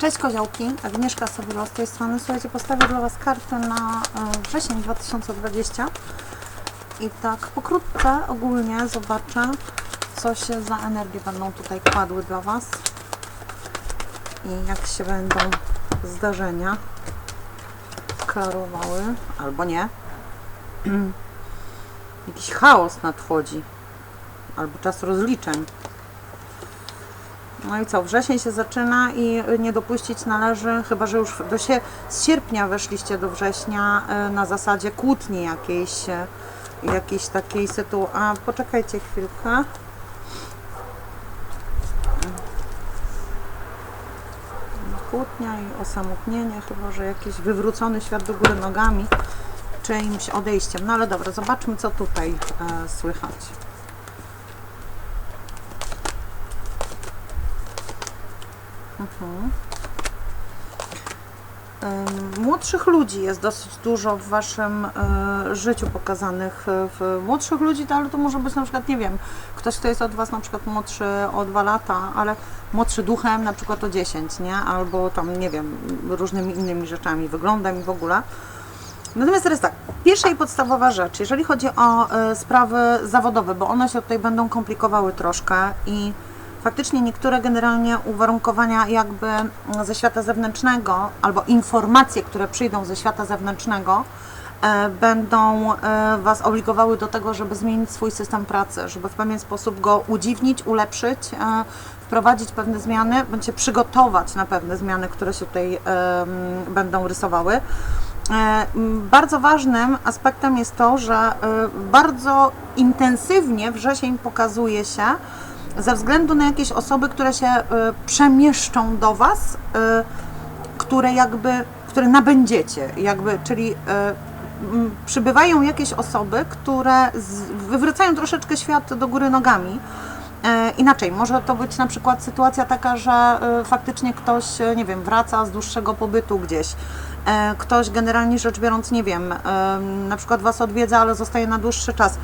Cześć koziołki, Agnieszka Sobielo z tej strony. Słuchajcie, postawię dla Was kartę na e, wrzesień 2020 i tak pokrótce ogólnie zobaczę, co się za energie będą tutaj kładły dla Was i jak się będą zdarzenia klarowały, albo nie. Jakiś chaos nadchodzi, albo czas rozliczeń. No i co, wrzesień się zaczyna i nie dopuścić należy, chyba że już do sie, z sierpnia weszliście do września e, na zasadzie kłótni jakiejś, e, jakiejś takiej sytuacji. A poczekajcie chwilkę. Kłótnia i osamotnienie, chyba że jakiś wywrócony świat do góry nogami czyimś odejściem. No ale dobra, zobaczmy co tutaj e, słychać. Młodszych ludzi jest dosyć dużo w Waszym e, życiu pokazanych. e, W młodszych ludzi, to, ale to może być na przykład, nie wiem, ktoś, kto jest od Was na przykład młodszy o 2 lata, ale młodszy duchem na przykład o 10, nie? Albo tam, nie wiem, różnymi innymi rzeczami, wyglądem i w ogóle. Natomiast teraz tak, pierwsza i podstawowa rzecz, jeżeli chodzi o e, sprawy zawodowe, bo one się tutaj będą komplikowały troszkę i faktycznie niektóre generalnie uwarunkowania jakby ze świata zewnętrznego albo informacje, które przyjdą ze świata zewnętrznego, e, będą e, Was obligowały do tego, żeby zmienić swój system pracy, żeby w pewien sposób go udziwnić, ulepszyć, e, wprowadzić pewne zmiany, bądź się przygotować na pewne zmiany, które się tutaj będą rysowały. Bardzo ważnym aspektem jest to, że bardzo intensywnie wrzesień pokazuje się ze względu na jakieś osoby, które się e, przemieszczą do Was, e, które jakby, które nabędziecie, jakby, czyli e, przybywają jakieś osoby, które wywracają troszeczkę świat do góry nogami. Inaczej, może to być na przykład sytuacja taka, że faktycznie ktoś, nie wiem, wraca z dłuższego pobytu gdzieś. Ktoś generalnie rzecz biorąc, nie wiem, na przykład Was odwiedza, ale zostaje na dłuższy czas.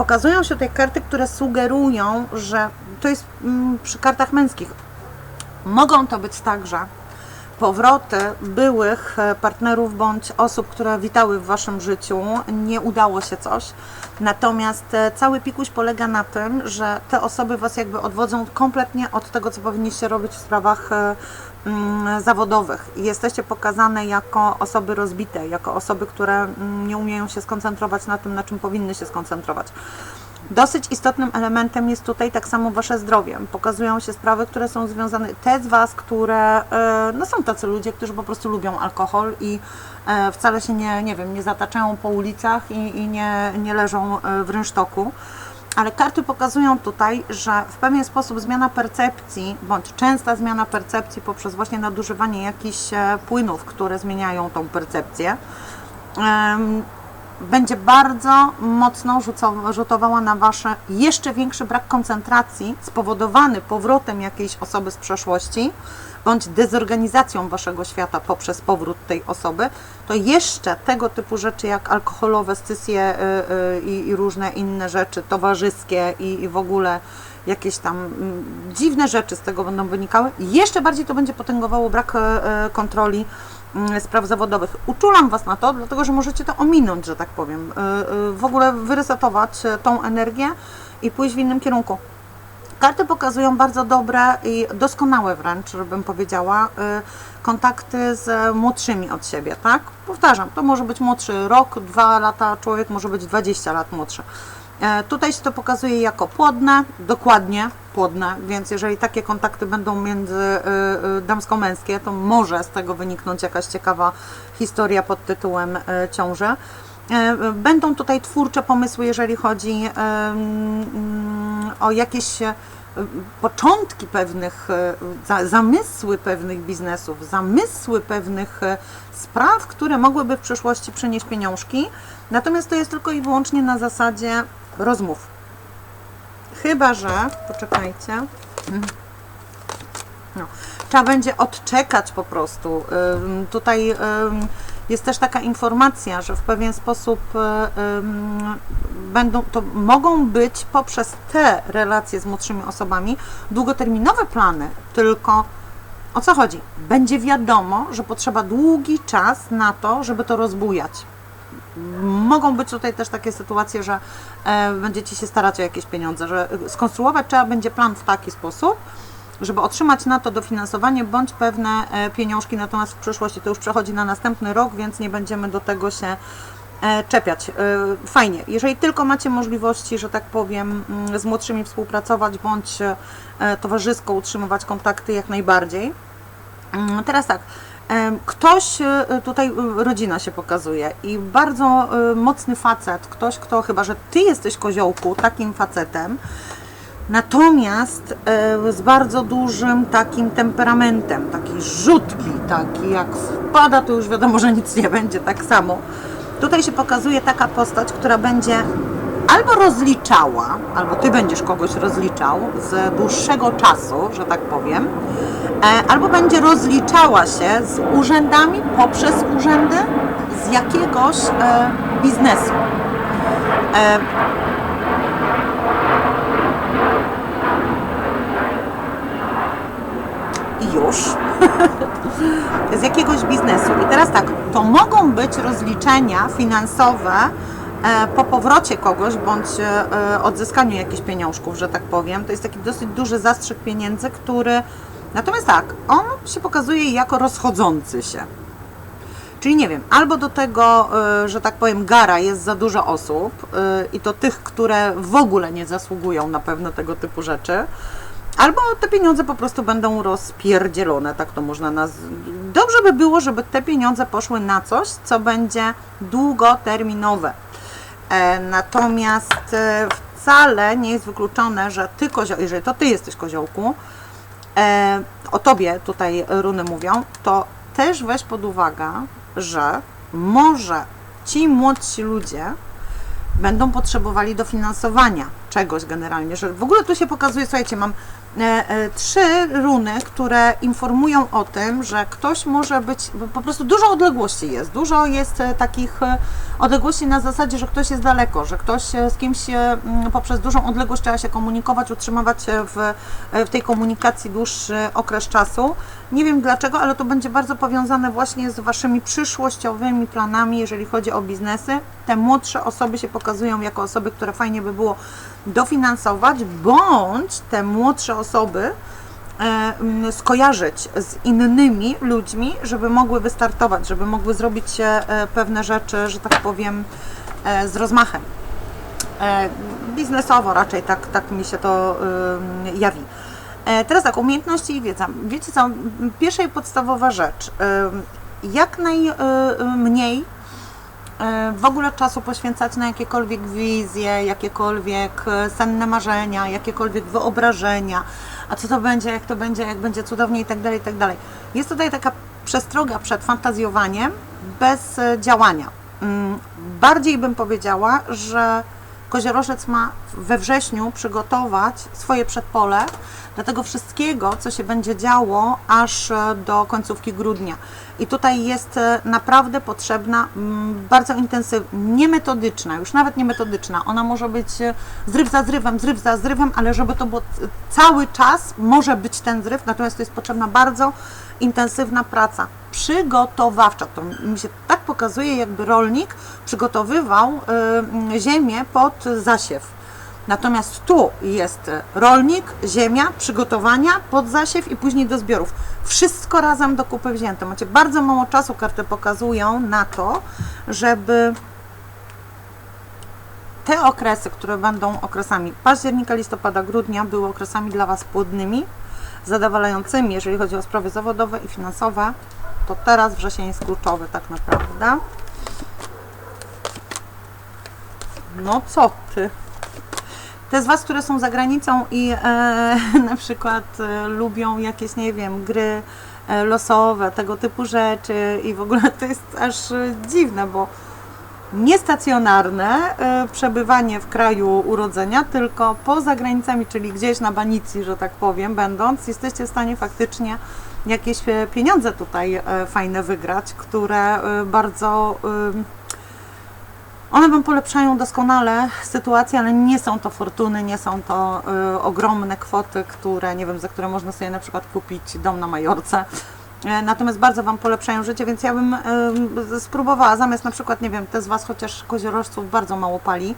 Pokazują się tutaj karty, które sugerują, że to jest mm, przy kartach męskich. Mogą to być także powroty byłych e, partnerów bądź osób, które witały w Waszym życiu, nie udało się coś. Natomiast e, cały pikuś polega na tym, że te osoby Was jakby odwodzą kompletnie od tego, co powinniście robić w sprawach e, mm, zawodowych. Jesteście pokazane jako osoby rozbite, jako osoby, które mm, nie umieją się skoncentrować na tym, na czym powinny się skoncentrować. Dosyć istotnym elementem jest tutaj tak samo Wasze zdrowie. Pokazują się sprawy, które są związane, te z Was, które, e, no są tacy ludzie, którzy po prostu lubią alkohol i e, wcale się nie, nie wiem, nie zataczają po ulicach i, i nie, nie leżą e, w rynsztoku. Ale karty pokazują tutaj, że w pewien sposób zmiana percepcji, bądź częsta zmiana percepcji poprzez właśnie nadużywanie jakichś płynów, które zmieniają tą percepcję, będzie bardzo mocno rzutowała na Wasze jeszcze większy brak koncentracji spowodowany powrotem jakiejś osoby z przeszłości bądź dezorganizacją Waszego świata poprzez powrót tej osoby, to jeszcze tego typu rzeczy jak alkoholowe scysje y, y, i, różne inne rzeczy towarzyskie i, i w ogóle jakieś tam mm, dziwne rzeczy z tego będą wynikały. Jeszcze bardziej to będzie potęgowało brak e, kontroli spraw zawodowych. Uczulam Was na to, dlatego że możecie to ominąć, że tak powiem. E, e, W ogóle wyresetować e, tą energię i pójść w innym kierunku. Karty pokazują bardzo dobre i doskonałe wręcz, bym powiedziała, y, kontakty z młodszymi od siebie, tak? Powtarzam, to może być młodszy rok, dwa lata, człowiek może być 20 lat młodszy. E, Tutaj się to pokazuje jako płodne, dokładnie płodne, więc jeżeli takie kontakty będą między y, y, damsko-męskie, to może z tego wyniknąć jakaś ciekawa historia pod tytułem y, ciąży. E, Będą tutaj twórcze pomysły, jeżeli chodzi o jakieś e, początki pewnych, e, za- zamysły pewnych biznesów, zamysły pewnych e, spraw, które mogłyby w przyszłości przynieść pieniążki. Natomiast to jest tylko i wyłącznie na zasadzie rozmów. Chyba, że, poczekajcie, no, trzeba będzie odczekać po prostu. Tutaj jest też taka informacja, że w pewien sposób ym, będą, to mogą być poprzez te relacje z młodszymi osobami długoterminowe plany, tylko o co chodzi? Będzie wiadomo, że potrzeba długi czas na to, żeby to rozbujać. Mogą być tutaj też takie sytuacje, że e, będziecie się starać o jakieś pieniądze, że skonstruować trzeba będzie plan w taki sposób, żeby otrzymać na to dofinansowanie bądź pewne e, pieniążki, natomiast w przyszłości to już przechodzi na następny rok, więc nie będziemy do tego się e, czepiać. Fajnie, jeżeli tylko macie możliwości, że tak powiem, mm, z młodszymi współpracować bądź towarzysko utrzymywać kontakty jak najbardziej. Mm, Teraz tak, ktoś e, tutaj e, rodzina się pokazuje i bardzo e, mocny facet, ktoś, kto chyba, że ty jesteś koziołku, takim facetem, natomiast z bardzo dużym takim temperamentem, taki rzutki, taki jak wpada, to już wiadomo, że nic nie będzie, tak samo. Tutaj się pokazuje taka postać, która będzie albo rozliczała, albo ty będziesz kogoś rozliczał z dłuższego czasu, że tak powiem, e, albo będzie rozliczała się z urzędami poprzez urzędy z jakiegoś e, biznesu. E, I już. z jakiegoś biznesu. I teraz tak, to mogą być rozliczenia finansowe po powrocie kogoś bądź e, e, odzyskaniu jakichś pieniążków, że tak powiem. To jest taki dosyć duży zastrzyk pieniędzy, który. Natomiast tak, on się pokazuje jako rozchodzący się. Czyli nie wiem, albo do tego, że tak powiem, gara jest za dużo osób i to tych, które w ogóle nie zasługują na pewno tego typu rzeczy, albo te pieniądze po prostu będą rozpierdzielone, tak to można nazwać. Dobrze by było, żeby te pieniądze poszły na coś, co będzie długoterminowe. E, Natomiast e, wcale nie jest wykluczone, że ty jeżeli to ty jesteś koziołku, e, o tobie tutaj runy mówią, to też weź pod uwagę, że może ci młodsi ludzie będą potrzebowali dofinansowania czegoś generalnie, że w ogóle tu się pokazuje, słuchajcie, mam e, e, trzy runy, które informują o tym, że ktoś może być, po prostu dużo odległości jest, dużo jest e, takich e, odległości na zasadzie, że ktoś jest daleko, że ktoś e, z kimś e, m, poprzez dużą odległość trzeba się komunikować, utrzymywać w, w tej komunikacji dłuższy okres czasu. Nie wiem dlaczego, ale to będzie bardzo powiązane właśnie z Waszymi przyszłościowymi planami, jeżeli chodzi o biznesy. Te młodsze osoby się pokazują jako osoby, które fajnie by było dofinansować, bądź te młodsze osoby e, skojarzyć z innymi ludźmi, żeby mogły wystartować, żeby mogły zrobić e, pewne rzeczy, że tak powiem, e, z rozmachem. Biznesowo raczej tak, tak mi się to jawi. E, Teraz tak, umiejętności i wiedza. Wiecie co, pierwsza i podstawowa rzecz. ym, Jak najmniej e, w ogóle czasu poświęcać na jakiekolwiek wizje, jakiekolwiek e, senne marzenia, jakiekolwiek wyobrażenia, a co to będzie, jak to będzie, jak będzie cudownie i tak dalej, i tak dalej. Jest tutaj taka przestroga przed fantazjowaniem bez e, działania. Mm, Bardziej bym powiedziała, że koziorożec ma we wrześniu przygotować swoje przedpole do tego wszystkiego, co się będzie działo aż e, do końcówki grudnia. I tutaj jest e, naprawdę potrzebna mm, bardzo intensywna, nie metodyczna, już nawet nie metodyczna. Ona może być e, zryw za zrywem, zryw za zrywem, ale żeby to było cały czas, może być ten zryw, natomiast to jest potrzebna bardzo intensywna praca przygotowawcza. To mi się tak pokazuje, jakby rolnik przygotowywał y, ziemię pod zasiew. Natomiast tu jest rolnik, ziemia, przygotowania pod zasiew i później do zbiorów. Wszystko razem do kupy wzięte. Macie bardzo mało czasu, karty pokazują na to, żeby te okresy, które będą okresami października, listopada, grudnia, były okresami dla Was płodnymi, zadowalającymi, jeżeli chodzi o sprawy zawodowe i finansowe, to teraz wrzesień jest kluczowy tak naprawdę. No co ty? Te z Was, które są za granicą i e, na przykład e, lubią jakieś, nie wiem, gry e, losowe, tego typu rzeczy i w ogóle to jest aż e, dziwne, bo niestacjonarne e, przebywanie w kraju urodzenia, tylko poza granicami, czyli gdzieś na banicji, że tak powiem, będąc, jesteście w stanie faktycznie jakieś e, pieniądze tutaj e, fajne wygrać, które bardzo One Wam polepszają doskonale sytuację, ale nie są to fortuny, nie są to ogromne kwoty, które, nie wiem, za które można sobie na przykład kupić dom na Majorce. E, Natomiast bardzo Wam polepszają życie, więc ja bym spróbowała zamiast na przykład, nie wiem, te z Was chociaż koziorożców bardzo mało pali,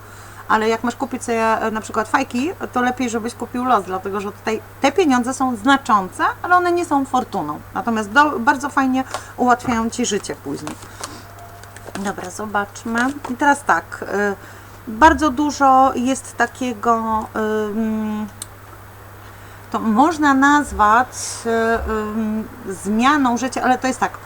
ale jak masz kupić sobie e, na przykład fajki, to lepiej, żebyś kupił los, dlatego że tutaj te pieniądze są znaczące, ale one nie są fortuną. Natomiast do, bardzo fajnie ułatwiają Ci życie później. Dobra, zobaczmy. I teraz tak, y, bardzo dużo jest takiego, to można nazwać ym, zmianą życia, ale to jest tak,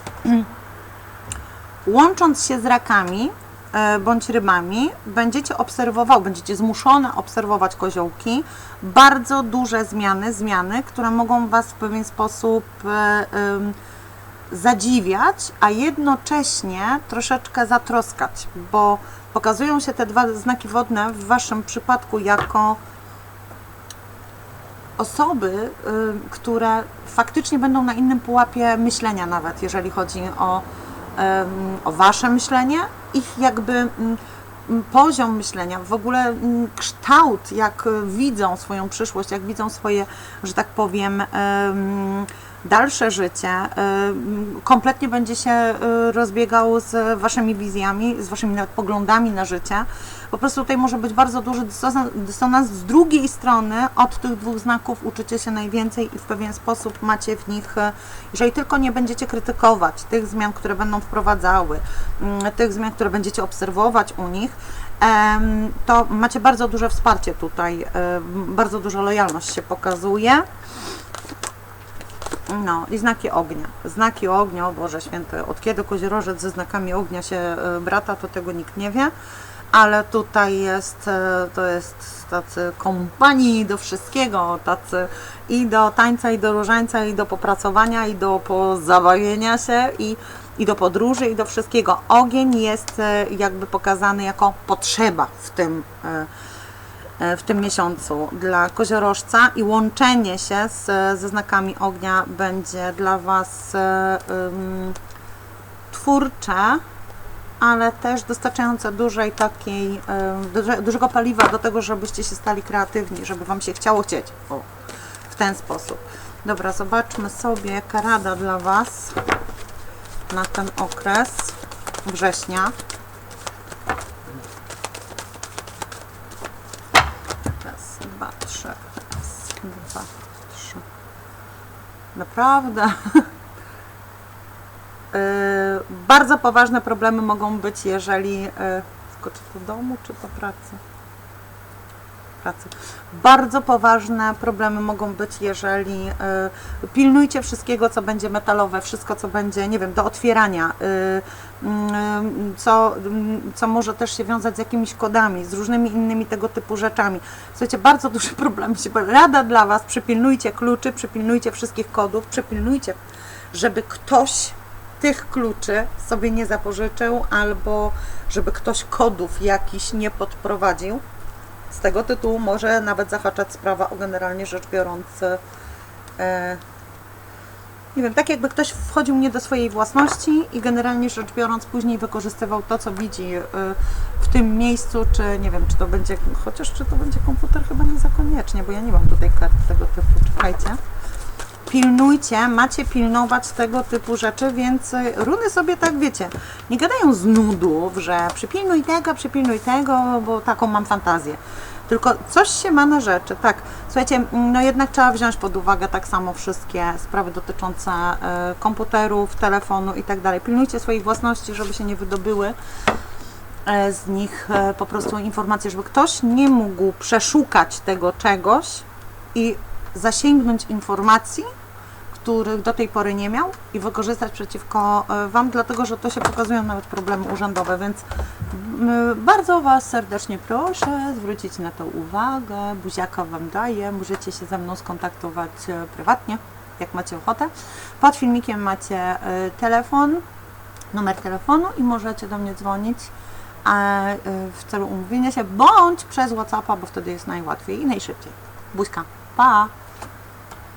łącząc się z rakami e, bądź rybami, będziecie obserwował, będziecie zmuszone obserwować koziołki, bardzo duże zmiany, zmiany, które mogą Was w pewien sposób e, zadziwiać, a jednocześnie troszeczkę zatroskać, bo pokazują się te dwa znaki wodne w Waszym przypadku jako osoby, y, które faktycznie będą na innym pułapie myślenia nawet, jeżeli chodzi o, o Wasze myślenie, ich jakby poziom myślenia, w ogóle kształt, jak widzą swoją przyszłość, jak widzą swoje, że tak powiem, em, dalsze życie kompletnie będzie się y, rozbiegał z waszymi wizjami, z waszymi nawet poglądami na życie. Po prostu tutaj może być bardzo duży dysonans. Z drugiej strony od tych dwóch znaków uczycie się najwięcej i w pewien sposób macie w nich, e, jeżeli tylko nie będziecie krytykować tych zmian, które będą wprowadzały, mm, tych zmian, które będziecie obserwować u nich, to macie bardzo duże wsparcie tutaj, e, bardzo duża lojalność się pokazuje. No i znaki ognia. Znaki ognia, o Boże Święty, od kiedy koziorożec ze znakami ognia się e, brata, to tego nikt nie wie, ale tutaj jest, e, to jest tacy kompanii do wszystkiego, tacy i do tańca, i do różańca, i do popracowania, i do pozabawienia się, i, i do podróży, i do wszystkiego. Ogień jest e, jakby pokazany jako potrzeba w tym e, w tym miesiącu dla koziorożca i łączenie się z, ze znakami ognia będzie dla Was ym, twórcze, ale też dostarczające dużej takiej, dużego paliwa do tego, żebyście się stali kreatywni, żeby Wam się chciało chcieć. O, w ten sposób. Dobra, zobaczmy sobie karada dla Was na ten okres września. Raz, dwa, trzy. Raz, dwa, trzy. Naprawdę. Bardzo poważne problemy mogą być, jeżeli. Tylko czy to domu, czy to pracy? Pracy. Bardzo poważne problemy mogą być, jeżeli yy, pilnujcie wszystkiego, co będzie metalowe, wszystko, co będzie, nie wiem, do otwierania, yy, yy, co, yy, co może też się wiązać z jakimiś kodami, z różnymi innymi tego typu rzeczami. Słuchajcie, bardzo duże problemy się. Rada dla Was, przypilnujcie kluczy, przypilnujcie wszystkich kodów, przypilnujcie, żeby ktoś tych kluczy sobie nie zapożyczył, albo żeby ktoś kodów jakiś nie podprowadził. Z tego tytułu może nawet zahaczać sprawa o generalnie rzecz biorąc, e, nie wiem, tak jakby ktoś wchodził nie do swojej własności i generalnie rzecz biorąc później wykorzystywał to, co widzi e, w tym miejscu, czy nie wiem, czy to będzie, chociaż czy to będzie komputer, chyba nie za koniecznie, bo ja nie mam tutaj kart tego typu, czekajcie pilnujcie, macie pilnować tego typu rzeczy, więc y, runy sobie tak wiecie, nie gadają z nudów, że przypilnuj tego, przypilnuj tego, bo taką mam fantazję. Tylko coś się ma na rzeczy, tak. Słuchajcie, no jednak trzeba wziąć pod uwagę tak samo wszystkie sprawy dotyczące y, komputerów, telefonu i tak dalej. Pilnujcie swoich własności, żeby się nie wydobyły e, z nich e, po prostu informacje, żeby ktoś nie mógł przeszukać tego czegoś i zasięgnąć informacji, których do tej pory nie miał i wykorzystać przeciwko e, Wam, dlatego że to się pokazują nawet problemy urzędowe, więc bardzo Was serdecznie proszę zwrócić na to uwagę. Buziaka Wam daję, możecie się ze mną skontaktować e, prywatnie, jak macie ochotę. Pod filmikiem macie e, telefon, numer telefonu i możecie do mnie dzwonić w celu umówienia się, bądź przez Whatsappa, bo wtedy jest najłatwiej i najszybciej. Buźka, pa!